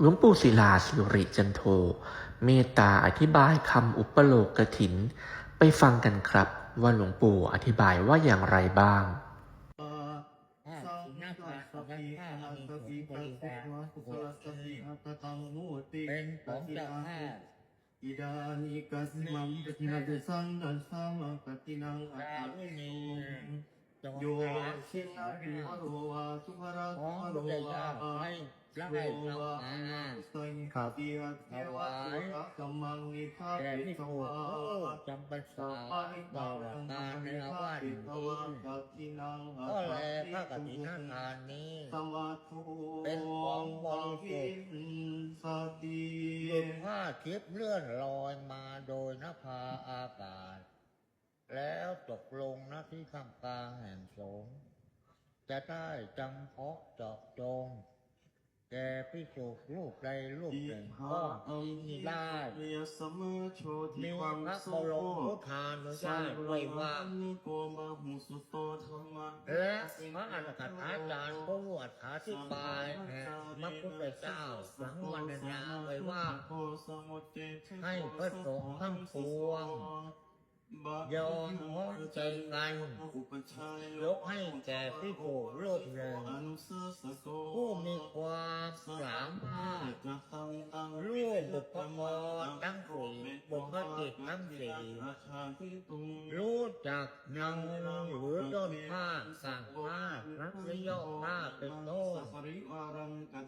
หลวงปู่ศิลาสิริจันโท เมตตาอธิบายคำอุปโลกกถิน ไปฟังกันครับว่าหลวงปู่อธิบายว่าอย่างไรบ้างถ้าถึงหน้าผากของนั้นถ้ามีผลบริวารหัวเป็นของเจ้าภาอิดานิกัสมังกตินาเดสังดันสังกตินังอัดาตวิโย ชินาริหโรวาสุภราของโรพระวาเจ้าให้พระให้เรามาสังฆติยะเทวะสุขกัมมังนิพาแต่ปิที่ตถูกวะจำปัญสัษาพพะหิต่ตาอวังการในนิละพาว่าปินี้ตวะกตินังอัก็ตแลติพระกตุฐินทานนี้สมาธุเป็นของบริสุทธิ์สติหลุดผ้าทิพย์เลื่อนลอยมาโดยนภาอากาศแล้วตกลงณที่ข้างกลางแห่งสงฆ์ จะได้จำเพาะเจาะจง แก่พิสุรูปใดรูปหนึ่งก็มีได้เรียสมอโชติมีวังพระโสบรมพุทธานุญาตไว้ว่านิโกมาหุสุโตธรรมะและพระอรหันตอาจารย์ผู้อธิบายแห่งพระพุทธเจ้าสังวรรณาไว้ว่า ให้พระสงฆ์ทั้งปวง ยอมห้องใจกันยกให้แก่พิโกรูปหนึ่งผู้มีความสามารถร่วมบุพกรทั้งสี่บุพจิตทั้งสี่รู้จักเงหรือต้นผ้าสั่งผ้านักนิยมผ้าเป็นโน้น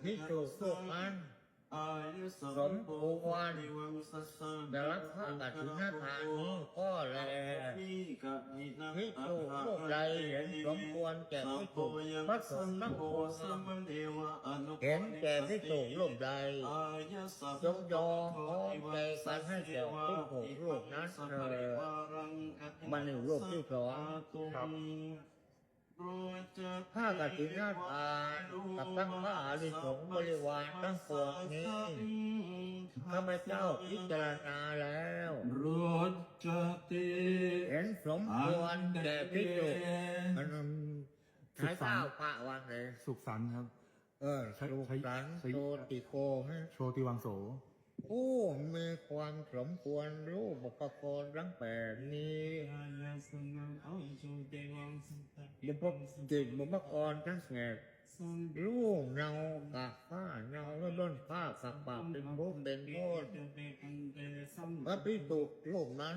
พิสูจน์พวกนั้นสมควรจะรับพระกัตถินทานก็ น์พวกใดเห็นสมควรแก่พิสูพระสงฆ์ทั้งปวงเห็นแก่พิสูรูปใดจงยอมพร้อมใจกันให้แก่ทุกหกรูปนั้นเถิดมันในรูปที่สองผ้ากฐินทานกับทั้งพระอริสงบริวารทั้งปวงนี้ข้าพเจ้าพิจารณาแล้วรถจติ นสมควรแก่พิจุอันนั้นใช้เจ้าพระวันเลยสุขสันต์ครับ เออสุขันโตติโกให้โชติวังโสผู้มีความสมควรรู้บุพกรทั้งแปดนี้บุพจิตบุพกรทั้งแปดรู้เงากับผ้าเงาและ ด้นผ้ากับปากเป็นผู้เป็นโทษพระพิสุรูปนั้น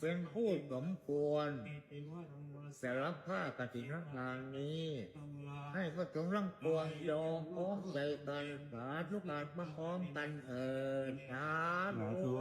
เป็นผู้สมควรแต่รับผ้ากฐินทานนี้ ให้พระสงฆ์ทั้งปวงยอมพร้อมใจกันสาธุการมาพร้อมกันเอิญสาสาธุ